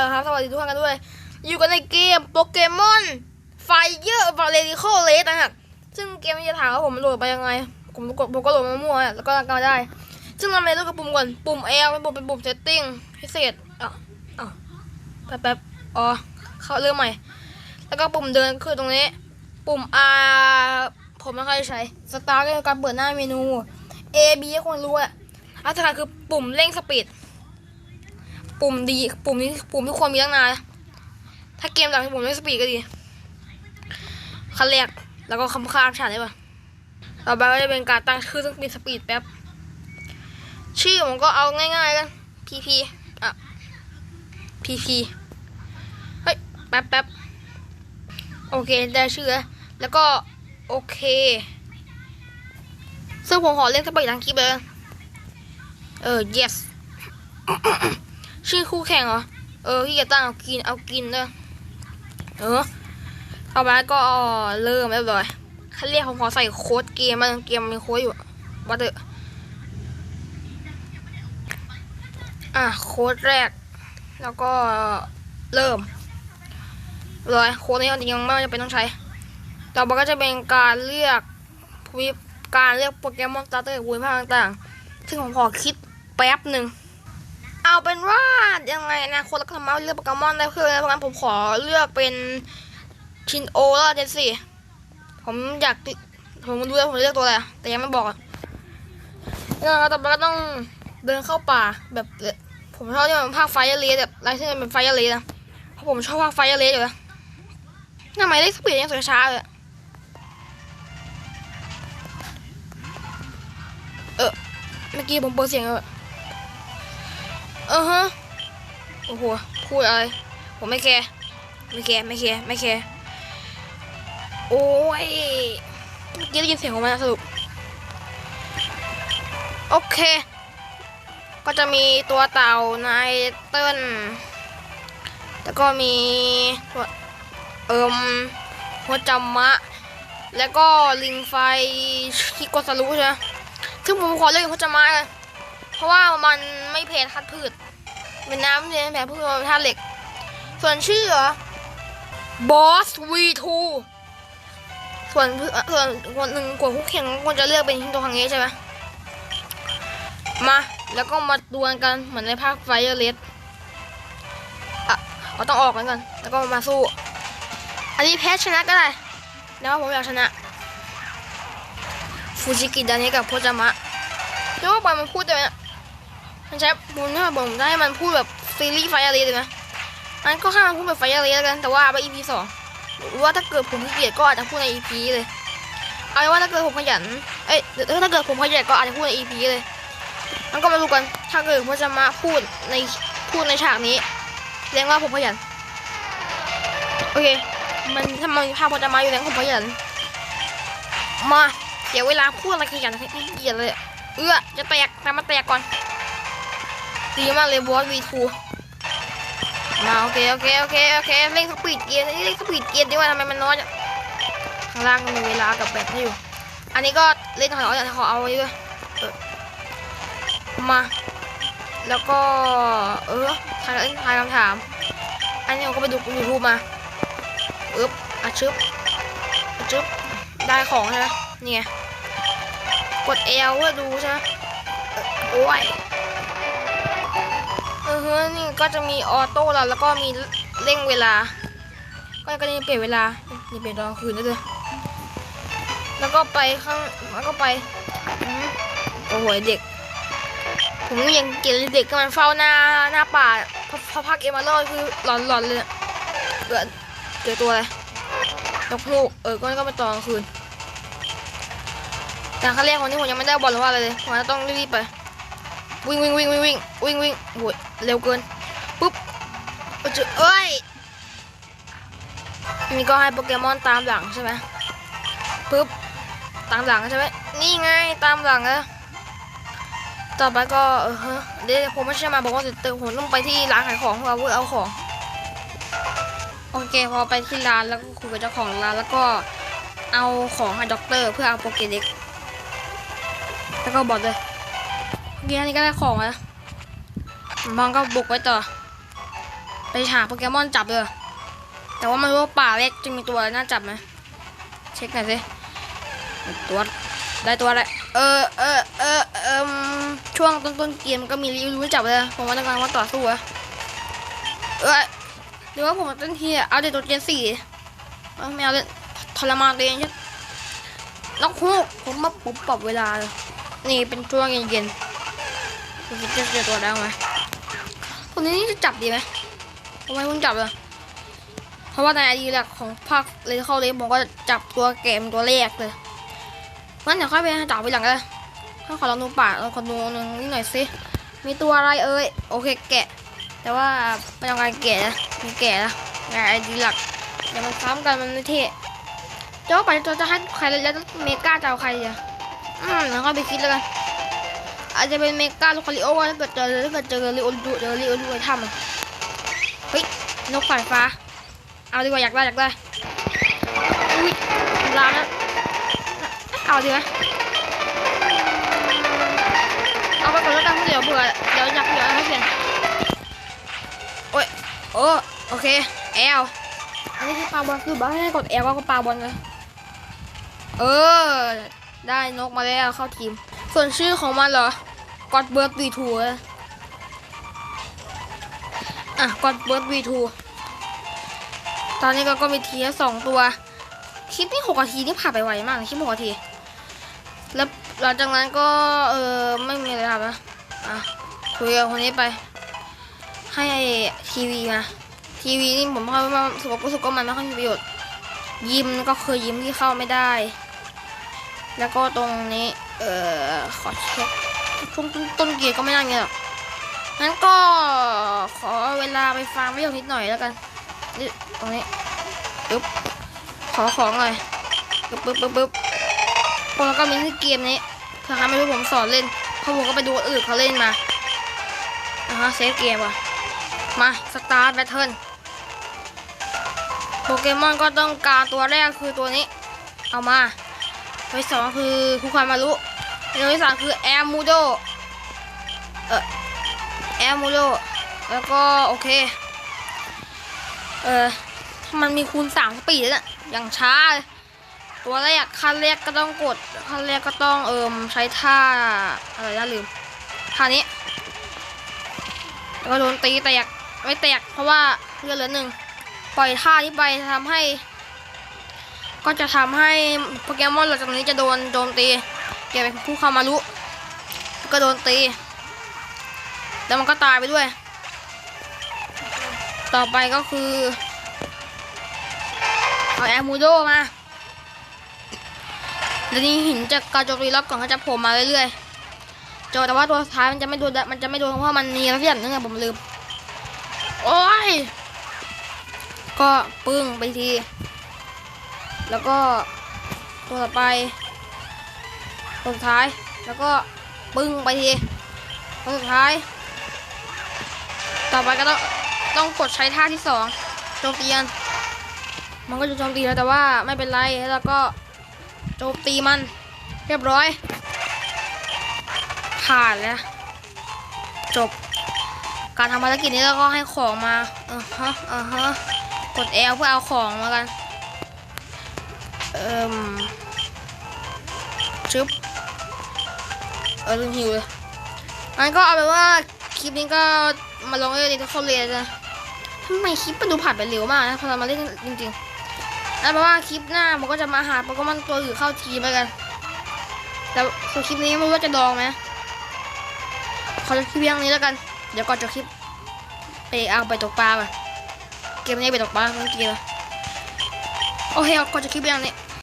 อครับสวัสดีทุกท่านกันด้วย อยู่กันในเกมโปเกมอนไฟเยอร์ฟาเรดิคเลสนะฮะซึ่งเกมนี้จะถามว่าผมโหลดไปยังไง ผมกดผมก็โหลดมามั่วแล้วก็กาได้ ซึ่งเราไม่รู้กับปุ่มก่อน ปุ่ม L เป็นปุ่มเป็นปุ่ม setting พิเศษอะอะแป๊บแป๊บอ๋อเข้าเริ่มใหม่ แล้วก็ปุ่มเดินคือตรงนี้ ปุ่ม R ผมไม่ค่อยใช้ Start ก็คือการเปิดหน้าเมนู A B ให้คนรู้อะอันสุดท้ายคือปุ่มเร่งสปีด ปุ่มดีปุ่มนี้ปุ่มที่ควรมีตั้งนานถ้าเกมหลังปุ่มเร่สปีดก็ดีขั้นแรกแล้วก็คำข้ามฉากได้ปะต่อไปก็จะเป็นการตั้งชื่อซึ่งเป็นสปีดแป๊บชื่อผมก็เอาง่ายๆกัน PP อะ PP เฮ้ยแป๊บแป๊บโอเคได้ชื่อแล้วแล้วก็โอเค ซึ่งผมขอเล่นสปีดทั้งคลิปเลยเออ yes ชื่อคู่แข่งเหรอ เออพี่จะตั้งเอากินเอากินเด้อเออต่อไปก็เริ่มเรียบร้อยขั้นเรียกผมขอใส่โค้ดเกมมันเกมมีโค้ดอยู่วัดเถอะอะโค้ดแรก แล้วก็เริ่มเลยโค้ดนี้จริงๆไม่จำเป็นต้องใช้ ต่อไปก็จะเป็นการเลือกวิการเลือกโปเกมอนสตาร์เตอร์วุ้นภาคต่างๆ ซึ่งผมขอคิดแป๊บหนึ่ง เอาเป็นว่ายังไงนะคนละคำมาเลือกโปเกมอนได้เพื่อนเพราะงั้นผมขอเลือกเป็นชินโอแล้วเจนสี่ผมอยากผมรู้แล้วผมเลือกตัวอะไรแต่ยังไม่บอกอะแล้วต่อไปก็ต้องเดินเข้าป่าแบบผมชอบที่มันภาคไฟเลสแบบลายเส้นมันเป็นไฟเลสนะเพราะผมชอบภาคไฟเลสอยู่แล้วทำไมได้สปีดยังสวยช้าเลยเออเมื่อกี้ผมเปิดเสียงเลย ออฮะโอ้โหพูดอะไรผมไม่แคร์ไม่แคร์ไม่แคร์ไม่แคร์โอ้ยเมื่อกี้ได้ยินเสียงของมันสรุปโอเค ก็จะมีตัวเต่านายเติ้ลแล้วก็มีตัวเอิมหัวจำมะ แล้วก็ลิงไฟที่กสรุใช่ไหมซึ่งผมขอเลือกหัวจำมะเลยเพราะว่ามันไม่เพนทัดพืช เป็นน้ำเนี่ยแผลพืชเป็นธาตุเหล็ก ส่วนชื่อเหรอบอส V2 ส่วนส่วนคนหนึ่งกลุ่มคู่แข่งควรจะเลือกเป็นตัวครั้งนี้ใช่ไหมมา แล้วก็มาดวลกันเหมือนในภาคไฟเลสอะเราต้องออกกันก่อน แล้วก็มาสู้ อันนี้แพ้ชนะก็ได้แล้วาผมอยากชนะ ฟูจิกิดานี้กับโพจามะเรียกว่าปล่อยมันพูดได้ไหม มันใช้บุญถ้าผมจะให้มันพูดแบบซีรีส์ไฟเออร์เลยนะมันก็ให้มันพูดแบบไฟเออร์เลสแล้วกัน แต่ว่าไป EP สองหรือว่าถ้าเกิดผมขี้เกียจก็อาจจะพูดใน EP เลย เอาว่าถ้าเกิดผมขยัน เอ้ยถ้าเกิดผมขยันก็อาจจะพูดใน EP เลยมันก็มาดูกัน ถ้าเกิดผมจะมาพูดในพูดในฉากนี้แสดงว่าผมขยัน โอเค มันถ้ามันภาพพอจะมาอยู่แล้วผมขยัน มา เดี๋ยวเวลาพูดอะไรขยันขยันเลย เอื้อจะแตกทำมาแตกก่อน ดีมากเลยบอสวีทูมาโอเคโอเคโอเคโอเคเร่งสปีดเกียร์นี่เร่งสปีดเกียร์ดีกว่าทำไมมันน้อยจังข้างล่างมีเวลากับแบบให้อยู่ อันนี้ก็เล่นถอยเอาขอเอาไว้ด้วยเออมา แล้วก็เออทายทายคำถาม อันนี้ผมก็ไปดูยูทูบมาอึ๊บอะชึบอะชึบได้ของใช่ไหมนี่ไงกด L เพื่อดูใช่ไหมโอ้ย เออเฮ้ยนี่ก็จะมีออโต้แล้วแล้วก็มีเร่งเวลา ก็ก็จะเปลี่ยนเวลานี่เปลี่ยนตอนคืนได้เลยแล้วก็ไปข้างแล้วก็ไปโอ้โหเด็ก ผมยังเกลียดเด็กก็มันเฝ้าหน้าหน้าป่าพอพอพักเอมาโลคือหลอนหลอนเลยเกิดเจอตัวอะไรนกฮูกเออก็ก็ไปตอนกลางคืนแต่ขั้นแรกวันนี้ผมยังไม่ได้บอลหรือว่าอะไรเลยผมจะต้องรีบไป วิ่งวิ่งวิ่งวิ่งวิ่งวิ่งวิ่งโอ้ยเร็วเกินปุ๊บเอ้ยเจอเอ้ยนี่ก็ให้โปเกมอนตามหลังใช่ไหมปุ๊บตามหลังใช่ไหมนี่ไงตามหลังแล้วต่อไปก็เออเดี๋ยวผมไม่ใช่มาบอกว่าเติมผมต้องไปที่ร้านขายของเพื่อเอาเพื่อเอาของโอเคพอไปที่ร้านแล้วก็คุยกับเจ้าของร้านแล้วก็เอาของให้ด็อกเตอร์เพื่อเอาโปเกเด็กแล้วก็บอกเลย เมื่อกี้นี้ก็ได้ของแล้วบางก็บุกไว้ต่อ ไปหาโปเกมอนจับเลยแต่ว่าไม่รู้ว่าป่าเล็กจะมีตัวน่าจับไหมเช็คหน่อยสิตัวได้ตัวอะไรเออเออเออเออช่วงต้นต้นๆเกมก็มีรีวิวจับเลยผมว่าต้องการว่าต่อสู้อะเออหรือว่าผมต้นทีอะเอาเด็กตัวเจนสี่เอ้าไม่เอาเลยทรมานตัวเองใช่นกฮูกผมมาปุ๊บปรับเวลาเลยนี่เป็นช่วงเย็นๆ คุณคิดจะเจอตัวได้ไหมตัวนี้นี่จะจับดีไหมทำไมเพิ่งจับเลยเพราะว่าในไอดีหลักของภาคเลยเข้าเลยผมก็จับตัวเกมตัวแรกเลยงั้นเดี๋ยวค่อยไปจับไปหลังกันถ้าขอลองดูป่าลองขอดูหนึ่งนิดหน่อยสิมีตัวอะไรเอ่ยโอเคแกะ แต่ว่าไม่ต้องการแกะนะมีแกะนะในไอดีหลักเดี๋ยวมันซ้ำกันมันไม่เท่เจ้าไปจะจะให้ใครแล้วเมกาจะเอาใครอะอืมแล้วก็ไปคิดแล้วกัน อาจจะเป็นเมกาลูกคาริโอว่าถ้าเกิดเจอถ้าเกิดเจอริโอดูเจอริโอดูไอ้ถ้ำอะเฮ้ยนกสายฟ้า เอาดีกว่าอยากได้อยากได้อุ้ยลาแล้วเอาดีไหมเอาไปก่อนแล้วกันเดี๋ยวเบื่อเดี๋ยวอยากเดี๋ยวให้เปลี่ยนโอ้ยโอ้โอเคแอลอันนี้คือปลาบอลคือบ้าให้กดแอลก็ปลาบอลเลยเออได้นกมาแล้วเข้าทีม ส่วนชื่อของมันเหรอกอดเบิร์ดวีทูอะกอดเบิร์ดวีทูตอนนี้ก็ก็มีทีละสองตัว คลิปนี่หกนาทีนี่ผ่านไปไวมากคลิปหกนาที แล้วหลังจากนั้นก็ เออไม่มีอะไรทำนะอะคุยกับคนนี้ไป ให้ทีวีมาทีวีนี่ผมว่าว่าสึกว่ารู้สึกว่ามันไม่ค่อยมีประโยชน์ ยิมก็เคือยิมที่เข้าไม่ได้ แล้วก็ตรงนี้ เออขอเช็คช่วงต้นต้นเกียร์ก็ไม่น่าเงี้ยหรอกงั้นก็ขอเวลาไปฟาร์มประโยชน์นิดหน่อยแล้วกันนี่ตรงนี้ปึ๊บขอของหน่อยปึ๊บปึ๊บปึ๊บปึ๊บแล้วก็มีที่เกมนี้ถ้าใครไม่รู้ผมสอนเล่นเพราะผมก็ไปดูอื่นเขาเล่นมาอะฮะเซฟเกมว่ะมาสตาร์ทแบทเทิลโปเกมอนก็ต้องการตัวแรกคือตัวนี้ เอามา ตัวทสองคือคุคามารุตัวทสามคือแอมมูโดเออแอมมูโดแล้วก็โอเค เออถ้ามันมีคูณสามสปีดนะอย่างช้า ตัวแรกขั้นแรกก็ต้องกดขั้นแรกก็ต้องเอิมใช้ท่าอะไรนะลืมท่านี้แล้วก็โดนตีแตกไม่แตกเพราะว่าเลือดเหลือหนึ่งปล่อยท่านี้ไปทำให้ ก็จะทำให้โปเกมอนหลังจากนี้จะโดนโจมตีเกี่ยวกับผู้คามารุก็โดนตี แล้วมันก็ตายไปด้วย ต่อไปก็คือเอาแอมูโดมาแล้วนี่หินจากกระจกรีล็อกก่อนเขาจะโผล่มาเรื่อยๆโจแต่ว่าตัวท้ายมันจะไม่โดนมันจะไม่โดนเพราะมันมีอะไรสักอย่างนึงอะผมลืม โอ้ย ก็ปึ้งไปที แล้วก็ตัวต่อไปตัวสุดท้ายแล้วก็ปึ้งไปทีตัวสุดท้าย ต่อไปก็ต้องต้องกดใช้ท่าที่สองโจมตีมันมันก็จะโจมตีแล้วแต่ว่าไม่เป็นไรแล้วก็โจมตีมัน เรียบร้อย ผ่านแล้วจบ การทำภารกิจนี้แล้วก็ให้ของมาอ่าฮะอ่าฮะกด L เพื่อเอาของมากัน เอ่มชึบเออลืมหิวเลยงั้นก็เอาเป็นว่าคลิปนี้ก็มาลงเล่นในเขาเรียนะทำไมคลิปมันดูผ่านไปเร็วมากนะพอเรามาเล่นจริงๆเอาเป็นว่าคลิปหน้ามันก็จะมาหาโปเกมอนตัวอื่นเข้าทีมแล้วกัน แต่ส่วคลิปนี้ไม่รู้ว่าจะลองไหมขอจบคลิปเพียงนี้แล้วกัน เดี๋ยวก่อนจบคลิปไปเอาไปตกปลาก่อนเกมนี้ไปตกปลาเมื่อกี้ลยโอเคเอาก่อนจบคลิปเพียงนี้